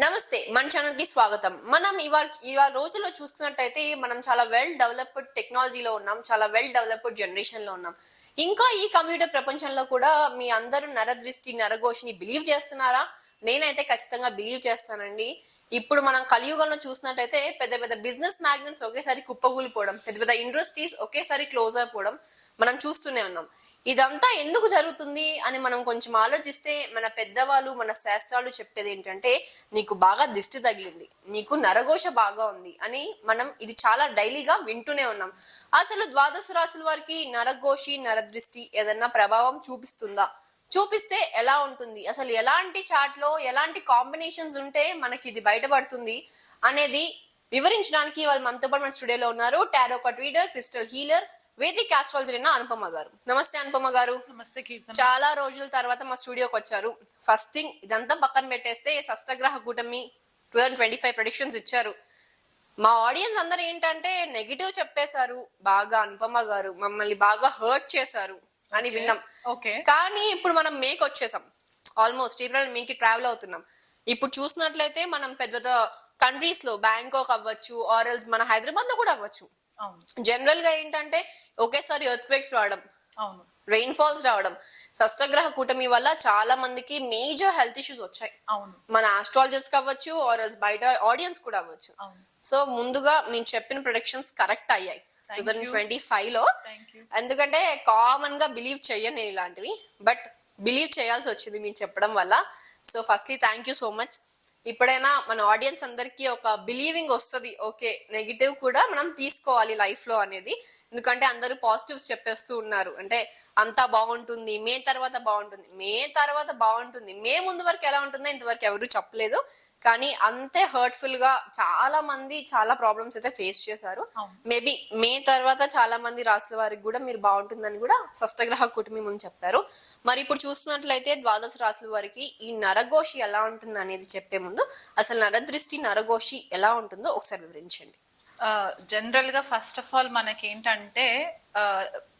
నమస్తే మన ఛానల్కి స్వాగతం. మనం ఇవాళ ఇవాళ రోజుల్లో చూసుకున్నట్టయితే మనం చాలా వెల్ డెవలప్డ్ టెక్నాలజీలో ఉన్నాం చాలా వెల్ డెవలప్డ్ జనరేషన్లో ఉన్నాం. ఇంకా ఈ కంప్యూటర్ ప్రపంచంలో కూడా మీ అందరూ నరదృష్టి నరఘోషిని బిలీవ్ చేస్తున్నారా? నేనైతే ఖచ్చితంగా బిలీవ్ చేస్తానండి. ఇప్పుడు మనం కలియుగంలో చూసినట్టయితే పెద్ద పెద్ద బిజినెస్ మ్యాగ్నెట్స్ ఒకేసారి కుప్పకూలిపోవడం పెద్ద పెద్ద ఇండస్ట్రీస్ ఒకేసారి క్లోజ్ అయిపోవడం మనం చూస్తూనే ఉన్నాం. ఇదంతా ఎందుకు జరుగుతుంది అని మనం కొంచెం ఆలోచిస్తే మన పెద్దవాళ్ళు మన శాస్త్రాలు చెప్పేది ఏంటంటే నీకు బాగా దిష్టి తగిలింది నీకు నరఘోష బాగా ఉంది అని మనం ఇది చాలా డైలీగా వింటూనే ఉన్నాం. అసలు ద్వాదశ రాశుల వారికి నరఘోషి నరదృష్టి ఏదన్నా ప్రభావం చూపిస్తుందా? చూపిస్తే ఎలా ఉంటుంది? అసలు ఎలాంటి చాట్లో ఎలాంటి కాంబినేషన్స్ ఉంటే మనకి ఇది బయటపడుతుంది అనేది వివరించడానికి వాళ్ళు మనతో పాటు మన స్టూడియోలో ఉన్నారు. Tarot card reader crystal healer Vedic astrologer అయిన అనుపమ గారు. నమస్తే అనుపమ గారు. నమస్తే చాలా రోజుల తర్వాత మా స్టూడియోకి వచ్చారు. ఫస్ట్ థింగ్ ఇదంతా పక్కన పెట్టేస్తే షష్టగ్రహ కూటమి two thousand twenty five predictions ఇచ్చారు. మా ఆడియన్స్ అందరు ఏంటంటే నెగిటివ్ చెప్పేశారు. బాగా అనుపమ గారు మమ్మల్ని బాగా హర్ట్ చేశారు అని విన్నాం. ఓకే. కానీ ఇప్పుడు మనం మేక్ వచ్చేసాం. ఆల్మోస్ట్ ఏప్రిల్ మేకి ట్రావెల్ అవుతున్నాం. ఇప్పుడు చూసినట్లయితే మనం పెద్ద పెద్ద కంట్రీస్లో బ్యాంకాక్ అవ్వచ్చు ఆర్ఎల్స్ మన హైదరాబాద్లో కూడా అవ్వచ్చు. జనరల్గా ఏంటంటే ఒకేసారి ఎర్త్ క్వేక్స్ రావడం రెయిన్ ఫాల్స్ రావడం షష్టగ్రహ కూటమి వల్ల చాలా మందికి మేజర్ హెల్త్ ఇష్యూస్ వచ్చాయి. అవును. మన ఆస్ట్రాలజర్స్ కావచ్చు ఆర్ బయట ఆడియన్స్ కూడా అవ్వచ్చు. సో ముందుగా మేము చెప్పిన ప్రొడక్షన్స్ కరెక్ట్ అయ్యాయి. Two thousand. ట్వంటీ ఫైవ్లో ఎందుకంటే కామన్గా బిలీవ్ చెయ్యను నేను ఇలాంటివి బట్ బిలీవ్ చేయాల్సి వచ్చింది మీరు చెప్పడం వల్ల. So firstly thank you so much ఇప్పుడైనా మన ఆడియన్స్ అందరికీ ఒక బిలీవింగ్ వస్తుంది. ఓకే నెగిటివ్ కూడా మనం తీసుకోవాలి లైఫ్లో అనేది. ఎందుకంటే అందరూ పాజిటివ్స్ చెప్పేస్తూ ఉన్నారు. అంటే అంతా బాగుంటుంది మే తర్వాత బాగుంటుంది. మే తర్వాత బాగుంటుంది. మే ముందు వరకు ఎలా ఉంటుందో ఇంతవరకు ఎవరు చెప్పలేదు. కానీ అంతే హర్ట్ఫుల్గా చాలా మంది చాలా ప్రాబ్లమ్స్ అయితే ఫేస్ చేశారు. మేబీ మే తర్వాత చాలా మంది రాసుల వారికి కూడా మీరు బాగుంటుందని కూడా షష్టగ్రహ కుటుంబం ముందు చెప్పారు. మరి ఇప్పుడు చూస్తున్నట్లయితే ద్వాదశ రాశుల వారికి ఈ నరఘోషి ఎలా ఉంటుంది అనేది చెప్పే ముందు అసలు నరదృష్టి నరఘోషి ఎలా ఉంటుందో ఒకసారి వివరించండి. జనరల్గా ఫస్ట్ ఆఫ్ ఆల్ మనకి ఏంటంటే ఆ,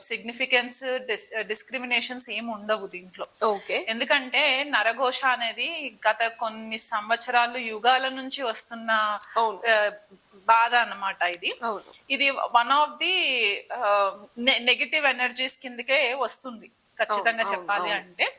సిగ్నిఫికెన్స్ డిస్క్రిమినేషన్స్ ఏమి ఉండవు దీంట్లో. ఓకే. ఎందుకంటే నరఘోష అనేది గత కొన్ని సంవత్సరాలు యుగాల నుంచి వస్తున్న బాధ అన్నమాట ఇది. ఇది one of the negative energies కిందకే వస్తుంది. ఖచ్చితంగా చెప్పాలి. అంటే.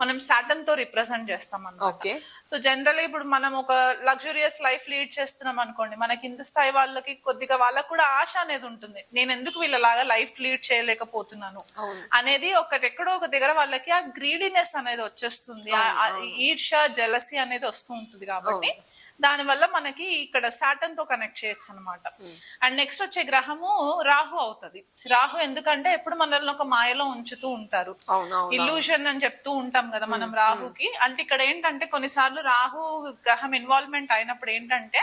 మనం సాటన్తో రిప్రజెంట్ చేస్తాం అన్నమాట ఓకే సో జనరల్ ఇప్పుడు మనం ఒక లగ్జూరియస్ లైఫ్ లీడ్ చేస్తున్నాం అనుకోండి మన కింద స్థాయి వాళ్ళకి కొద్దిగా వాళ్ళకు కూడా ఆశ అనేది ఉంటుంది. నేను ఎందుకు వీళ్ళలాగా లైఫ్ లీడ్ చేయలేకపోతున్నాను. అనేది ఒకటి ఎక్కడో ఒక దగ్గర వాళ్ళకి ఆ గ్రీడీనెస్ అనేది వచ్చేస్తుంది. ఈర్ష జలసి అనేది వస్తూ ఉంటుంది కాబట్టి దాని వల్ల మనకి ఇక్కడ సాటన్తో కనెక్ట్ చేయొచ్చు అనమాట అండ్ నెక్స్ట్ వచ్చే గ్రహము రాహు అవుతది. రాహు ఎందుకంటే ఎప్పుడు మనల్ని ఒక మాయలో ఉంచుతూ ఉంటారు. ఇల్యూషన్ అని చెప్తూ ఉంటాం కదా మనం రాహుకి. అంటే ఇక్కడ ఏంటంటే కొన్నిసార్లు రాహు గ్రహం ఇన్వాల్వ్మెంట్ అయినప్పుడు ఏంటంటే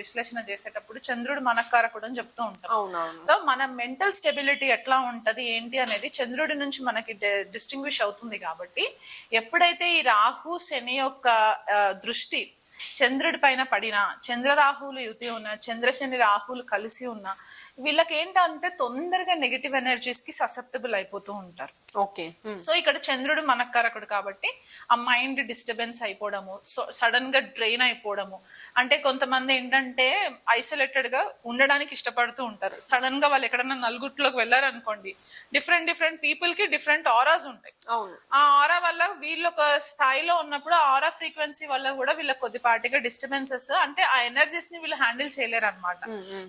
విశ్లేషణ చేసేటప్పుడు చంద్రుడు మనకారకుడు అని చెప్తూ ఉంటాం. సో మన మెంటల్ స్టెబిలిటీ ఎట్లా ఉంటది ఏంటి అనేది చంద్రుడి నుంచి మనకి డిస్టింగ్విష్ అవుతుంది కాబట్టి ఎప్పుడైతే ఈ రాహు శని యొక్క దృష్టి చంద్రుడి పైన పడినా చంద్ర రాహువులు యుతి ఉన్న చంద్రశని రాహువులు కలిసి ఉన్న వీళ్ళకి ఏంటంటే తొందరగా నెగిటివ్ ఎనర్జీస్కి ససెప్టబుల్ అయిపోతూ ఉంటారు. ఓకే. సో ఇక్కడ చంద్రుడు మనకారకుడు కాబట్టి ఆ మైండ్ డిస్టర్బెన్స్ అయిపోవడము సో సడన్గా డ్రైన్ అయిపోవడము. అంటే కొంతమంది ఏంటంటే ఐసోలేటెడ్గా ఉండడానికి ఇష్టపడుతూ ఉంటారు. సడన్గా వాళ్ళు ఎక్కడన్నా నలుగుట్లోకి వెళ్ళారనుకోండి డిఫరెంట్ డిఫరెంట్ పీపుల్కి డిఫరెంట్ ఆరాస్ ఉంటాయి. ఆ ఆరా వల్ల వీళ్ళు ఒక స్థాయిలో ఉన్నప్పుడు ఆ ఆరా ఫ్రీక్వెన్సీ వల్ల కూడా వీళ్ళకి కొద్దిపాటిగా డిస్టర్బెన్సెస్ అంటే ఆ ఎనర్జీస్ని వీళ్ళు హ్యాండిల్ చేయలేరు అనమాట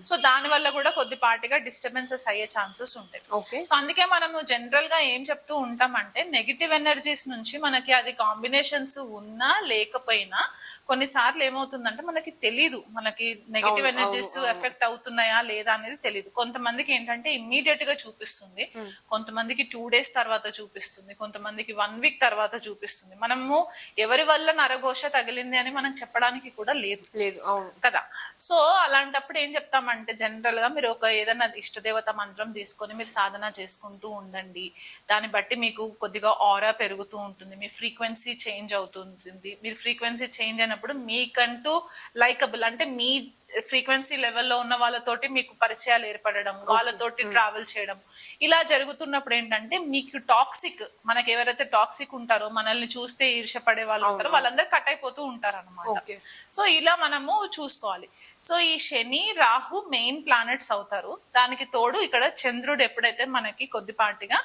సో దాని వల్ల కూడా కొద్దిపాటిగా డిస్టర్బెన్సెస్ అయ్యే ఛాన్సెస్ ఉంటాయి. ఓకే. సో అందుకే మనము జనరల్గా ఏం చెప్తూ ఉంటామంటే నెగిటివ్ ఎనర్జీస్ నుంచి మనకి అది కాంబినేషన్స్ ఉన్నా లేకపోయినా కొన్నిసార్లు ఏమవుతుందంటే మనకి తెలీదు. మనకి నెగిటివ్ ఎనర్జీస్. ఎఫెక్ట్ అవుతున్నాయా లేదా అనేది తెలియదు కొంతమందికి ఏంటంటే ఇమ్మీడియట్గా చూపిస్తుంది. కొంతమందికి టూ డేస్ తర్వాత చూపిస్తుంది. కొంతమందికి వన్ వీక్ తర్వాత చూపిస్తుంది. మనము ఎవరి వల్ల నరఘోష తగిలింది అని మనం చెప్పడానికి కూడా లేదు. లేదు కదా? సో అలాంటప్పుడు ఏం చెప్తామంటే జనరల్గా మీరు ఒక ఏదైనా ఇష్టదేవత మంత్రం తీసుకొని మీరు సాధన చేసుకుంటూ ఉండండి. దాన్ని బట్టి మీకు కొద్దిగా ఆరా పెరుగుతూ ఉంటుంది మీ ఫ్రీక్వెన్సీ చేంజ్ అవుతుంటుంది మీరు ఫ్రీక్వెన్సీ చేంజ్ అయినప్పుడు మీకంటూ లైకబుల్ అంటే మీ ఫ్రీక్వెన్సీ లెవెల్లో ఉన్న వాళ్ళతోటి మీకు పరిచయాలు ఏర్పడడం వాళ్ళతోటి ట్రావెల్ చేయడం. ఇలా జరుగుతున్నప్పుడు ఏంటంటే మీకు టాక్సిక్ మనకి ఎవరైతే టాక్సిక్ ఉంటారో మనల్ని చూస్తే ఈర్షపడే వాళ్ళు ఉంటారో వాళ్ళందరూ కట్ అయిపోతూ ఉంటారు అనమాట సో ఇలా మనము చూసుకోవాలి. సో ఈ శని రాహు మెయిన్ ప్లానెట్స్ అవుతారు. దానికి తోడు ఇక్కడ చంద్రుడు ఎప్పుడైతే మనకి కొద్దిపాటిగా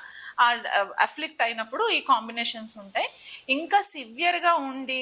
అఫ్లిక్ట్ అయినప్పుడు ఈ కాంబినేషన్స్ ఉంటాయి. ఇంకా సివియర్గా ఉండి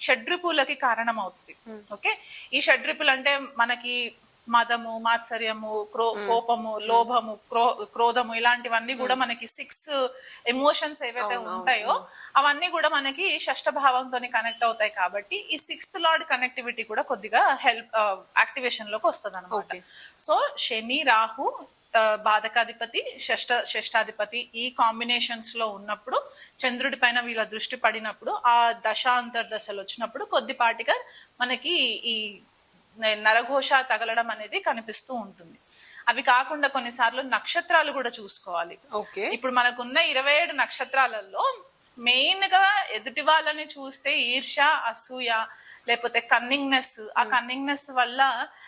షడ్రిపులకి కారణం అవుతుంది ఓకే? ఈ షడ్రిపులు అంటే మనకి మదము మాత్సర్యము క్రో కోపము లోభము క్రో క్రోధము ఇలాంటివన్నీ కూడా మనకి సిక్స్ ఎమోషన్స్ ఏవైతే ఉంటాయో అవన్నీ కూడా మనకి షష్ఠ భావంతో కనెక్ట్ అవుతాయి కాబట్టి ఈ సిక్స్త్ లార్డ్ కనెక్టివిటీ కూడా కొద్దిగా హెల్ప్ యాక్టివేషన్లోకి వస్తుంది అనమాట. సో శని రాహు బాధకాధిపతి షష్ట షష్టాధిపతి ఈ కాంబినేషన్స్లో ఉన్నప్పుడు చంద్రుడి పైన వీళ్ళ దృష్టి పడినప్పుడు ఆ దశ అంతర్దశలు వచ్చినప్పుడు కొద్దిపాటిగా మనకి ఈ నరఘోష తగలడం అనేది కనిపిస్తూ ఉంటుంది. అవి కాకుండా కొన్నిసార్లు నక్షత్రాలు కూడా చూసుకోవాలి. ఓకే. ఇప్పుడు మనకున్న ఇరవై ఏడు నక్షత్రాలలో మెయిన్గా ఎదుటి వాళ్ళని చూస్తే ఈర్ష అసూయ లేకపోతే కన్నింగ్నెస్ ఆ కన్నింగ్నెస్ వల్ల ఆ,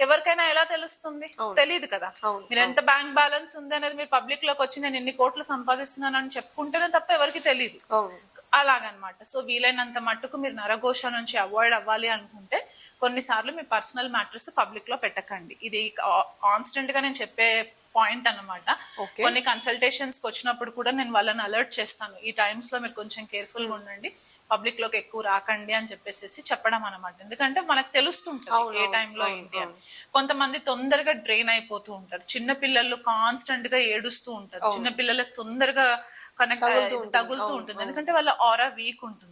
ఎవరికైనా ఎలా తెలుస్తుంది? తెలియదు కదా. మీరు ఎంత బ్యాంక్ బ్యాలెన్స్ ఉంది అనేది మీరు పబ్లిక్లోకి వచ్చి నేను ఇన్ని కోట్లు సంపాదిస్తున్నాను అని చెప్పుకుంటేనే తప్ప ఎవరికి తెలియదు అలాగనమాట. సో వీలైనంత మట్టుకు మీరు నరఘోష నుంచి అవాయిడ్ అవ్వాలి అనుకుంటే కొన్నిసార్లు మీ పర్సనల్ మ్యాటర్స్ పబ్లిక్లో పెట్టకండి. ఇది కాన్స్టెంట్గా నేను చెప్పే పాయింట్ అన్నమాట. Okay. కొన్ని కన్సల్టేషన్స్కి వచ్చినప్పుడు కూడా నేను వాళ్ళని అలర్ట్ చేస్తాను. ఈ టైమ్స్లో మీరు కొంచెం కేర్ఫుల్గా ఉండండి. పబ్లిక్లోకి ఎక్కువ రాకండి అని చెప్పేసి చెప్పడం అనమాట ఎందుకంటే మనకు తెలుస్తుంటది ఏ టైంలో ఏంటి అని. కొంతమంది తొందరగా డ్రైన్ అయిపోతూ ఉంటారు. చిన్న పిల్లలు కాన్స్టెంట్గా ఏడుస్తూ ఉంటారు. చిన్న పిల్లలకు తొందరగా కనెక్ట్ తగులుతూ ఉంటుంది. ఎందుకంటే వాళ్ళ ఆరా వీక్ ఉంటుంది.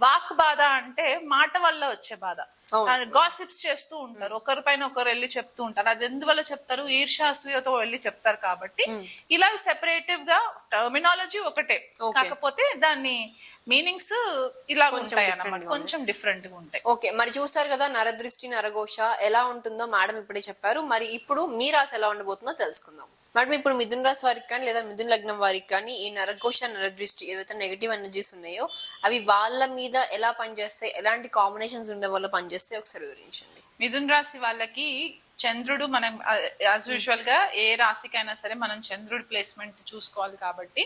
వాక్ బాధ అంటే మాట వల్ల వచ్చే బాధ. గాసిప్స్ చేస్తూ ఉంటారు. ఒకరి పైన ఒకరు వెళ్ళి చెప్తూ ఉంటారు. అది ఎందువల్ల చెప్తారు? ఈర్షాసూయతో వెళ్ళి చెప్తారు కాబట్టి ఇలా సెపరేటివ్గా టర్మినాలజీ ఒకటే. కాకపోతే దాన్ని మీనింగ్స్ ఇలా కొంచెం ఉంటాయి అన్నమాట కొంచెం డిఫరెంట్గా ఉంటాయి. ఓకే మరి చూస్తారు కదా నరదృష్టి నరఘోష ఎలా ఉంటుందో మేడం ఇప్పుడే చెప్పారు. మరి ఇప్పుడు మీ రాశి ఎలా ఉండబోతుందో తెలుసుకుందాం. మేడం ఇప్పుడు మిథున్ రాశి వారికి కానీ లేదా మిథున్ లగ్నం వారికి కానీ ఈ నరఘోష నరదృష్టి ఏవైతే నెగటివ్ ఎనర్జీస్ ఉన్నాయో అవి వాళ్ళ మీద ఎలా పనిచేస్తాయి? ఎలాంటి కాంబినేషన్స్ ఉండే వల్ల పనిచేస్తాయి? ఒకసారి వివరించండి. మిథున్ రాశి వాళ్ళకి చంద్రుడు మనం యాజ్ యూజువల్గా ఏ రాశికైనా సరే మనం చంద్రుడి ప్లేస్మెంట్ చూసుకోవాలి కాబట్టి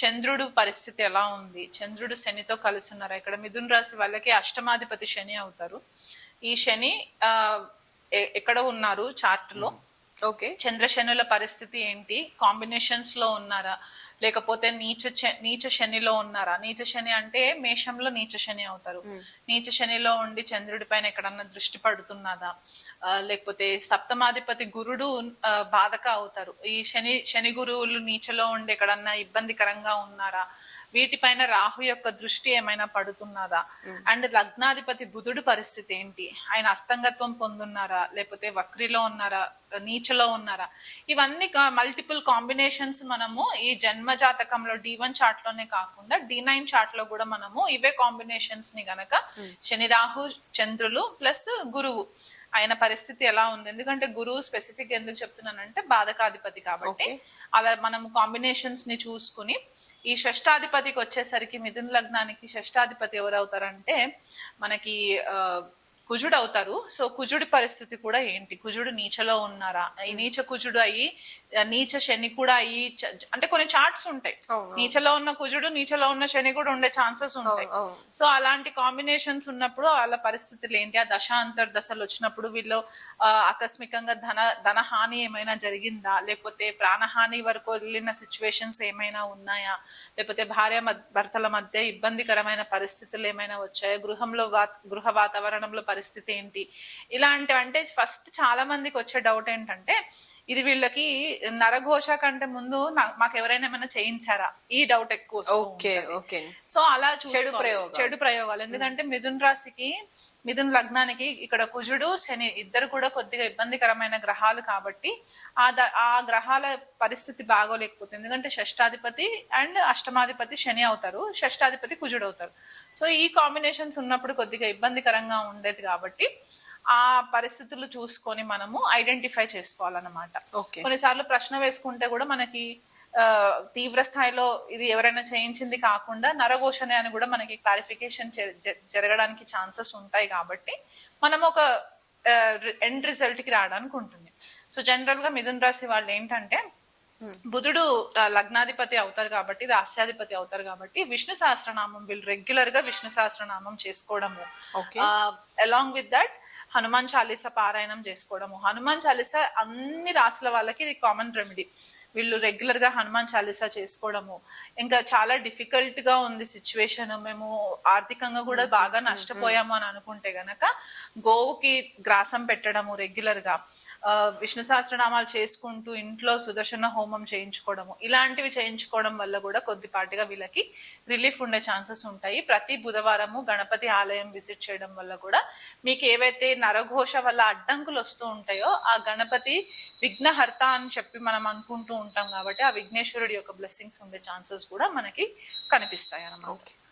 చంద్రుడు పరిస్థితి ఎలా ఉంది? చంద్రుడు శనితో కలిసి ఉన్నారు? ఇక్కడ మిథున్ రాశి వాళ్ళకి అష్టమాధిపతి శని అవుతారు. ఈ శని ఎక్కడ ఉన్నారు చార్ట్లో. ఓకే. చంద్రశనుల పరిస్థితి ఏంటి? కాంబినేషన్స్లో ఉన్నారా? లేకపోతే నీచ నీచ శనిలో ఉన్నారా? నీచ శని అంటే మేషంలో నీచ శని అవుతారు. నీచ శనిలో ఉండి చంద్రుడి పైన ఎక్కడన్నా దృష్టి పడుతున్నదా? ఆ, లేకపోతే సప్తమాధిపతి గురుడు బాధక అవుతారు. ఈ శని శని గురువులు నీచలో ఉండి ఎక్కడన్నా ఇబ్బందికరంగా ఉన్నారా? వీటిపైన రాహు యొక్క దృష్టి ఏమైనా పడుతున్నదా? అండ్ లగ్నాధిపతి బుధుడు పరిస్థితి ఏంటి? ఆయన అస్తంగత్వం పొందున్నారా? లేకపోతే వక్రిలో ఉన్నారా? నీచలో ఉన్నారా? ఇవన్నీ మల్టిపుల్ కాంబినేషన్స్ మనము ఈ జన్మ జాతకంలో డి వన్ చార్ట్లోనే కాకుండా డి నైన్ చార్ట్లో కూడా మనము ఇవే కాంబినేషన్స్ని గనక శని రాహు చంద్రులు ప్లస్ గురువు. ఆయన పరిస్థితి ఎలా ఉంది? ఎందుకంటే గురువు స్పెసిఫిక్ ఎందుకు చెప్తున్నానంటే బాధకాధిపతి కాబట్టి. అలా మనం కాంబినేషన్స్ని చూసుకుని ఈ షష్టాధిపతికి వచ్చేసరికి మిథున లగ్నానికి షష్టాధిపతి ఎవరవుతారంటే మనకి ఆ, కుజుడు అవుతారు సో కుజుడి పరిస్థితి కూడా ఏంటి? కుజుడు నీచలో ఉన్నారా? ఈ నీచ కుజుడు అయ్యి నీచ శని కూడా అయ్యి అంటే కొన్ని చార్ట్స్ ఉంటాయి. నీచలో ఉన్న కుజుడు నీచలో ఉన్న శని కూడా ఉండే ఛాన్సెస్ ఉంటాయి. సో అలాంటి కాంబినేషన్స్ ఉన్నప్పుడు వాళ్ళ పరిస్థితులు ఏంటి? ఆ దశ అంతర్ దశలు వచ్చినప్పుడు వీళ్ళు ఆకస్మికంగా ధన ధన హాని ఏమైనా జరిగిందా? లేకపోతే ప్రాణహాని వరకు వెళ్ళిన సిచ్యువేషన్స్ ఏమైనా ఉన్నాయా? లేకపోతే భార్య భర్తల మధ్య ఇబ్బందికరమైన పరిస్థితులు ఏమైనా వచ్చాయా? గృహంలో వా- గృహ వాతావరణంలో పరిస్థితి ఏంటి? ఇలాంటివి అంటే ఫస్ట్ చాలా మందికి వచ్చే డౌట్ ఏంటంటే ఇది వీళ్ళకి నరఘోష కంటే ముందు మాకు ఎవరైనా ఏమైనా చేయించారా? ఈ డౌట్ ఎక్కువ సో అలా చూసుకోవాలి. ప్రయోగాలు. చెడు ప్రయోగాలు. ఎందుకంటే మిథున్ రాశికి మిథున్ లగ్నానికి ఇక్కడ కుజుడు శని ఇద్దరు కూడా కొద్దిగా ఇబ్బందికరమైన గ్రహాలు కాబట్టి ఆ ద- ఆ గ్రహాల పరిస్థితి బాగోలేకపోతుంది ఎందుకంటే షష్టాధిపతి అండ్ అష్టమాధిపతి శని అవుతారు షష్టాధిపతి కుజుడు అవుతారు సో ఈ కాంబినేషన్స్ ఉన్నప్పుడు కొద్దిగా ఇబ్బందికరంగా ఉండేది కాబట్టి ఆ పరిస్థితులు చూసుకొని మనము ఐడెంటిఫై చేసుకోవాలన్నమాట. కొన్నిసార్లు ప్రశ్న వేసుకుంటే కూడా మనకి తీవ్ర స్థాయిలో ఇది ఎవరైనా చేయించింది కాకుండా నరఘోషణ అని కూడా మనకి క్లారిఫికేషన్ జరగడానికి ఛాన్సెస్ ఉంటాయి కాబట్టి మనం ఒక ఎండ్ రిజల్ట్కి రావడానికి ఉంటుంది. సో జనరల్గా మిథున్ రాశి వాళ్ళు ఏంటంటే బుధుడు ఆ, లగ్నాధిపతి అవుతారు కాబట్టి రాస్యాధిపతి అవుతారు కాబట్టి విష్ణు సహస్రనామం వీళ్ళు రెగ్యులర్గా విష్ణు సహస్రనామం చేసుకోవడము. Along with that Hanuman Chalisa పారాయణం చేసుకోవడము. హనుమాన్ చాలీసా అన్ని రాసుల వాళ్ళకి ఇది కామన్ రెమెడీ వీళ్ళు రెగ్యులర్గా హనుమాన్ చాలీసా చేసుకోవడము. ఇంకా చాలా డిఫికల్ట్గా ఉంది సిచ్యువేషన్ మేము ఆర్థికంగా కూడా బాగా నష్టపోయాము అని అనుకుంటే గనక గోవుకి గ్రాసం పెట్టడము రెగ్యులర్గా. విష్ణు సహస్రనామాలు చేసుకుంటూ ఇంట్లో సుదర్శన హోమం చేయించుకోవడము ఇలాంటివి చేయించుకోవడం వల్ల కూడా కొద్దిపాటిగా వీళ్ళకి రిలీఫ్ ఉండే ఛాన్సెస్ ఉంటాయి. ప్రతి బుధవారము గణపతి ఆలయం విజిట్ చేయడం వల్ల కూడా మీకు ఏవైతే నరఘోష వల్ల అడ్డంకులు వస్తూ ఉంటాయో ఆ గణపతి విఘ్నహర్త అని చెప్పి మనం అనుకుంటూ ఉంటాం కాబట్టి ఆ విఘ్నేశ్వరుడి యొక్క బ్లెస్సింగ్స్ ఉండే ఛాన్సెస్ కూడా మనకి కనిపిస్తాయి అన్నమాట.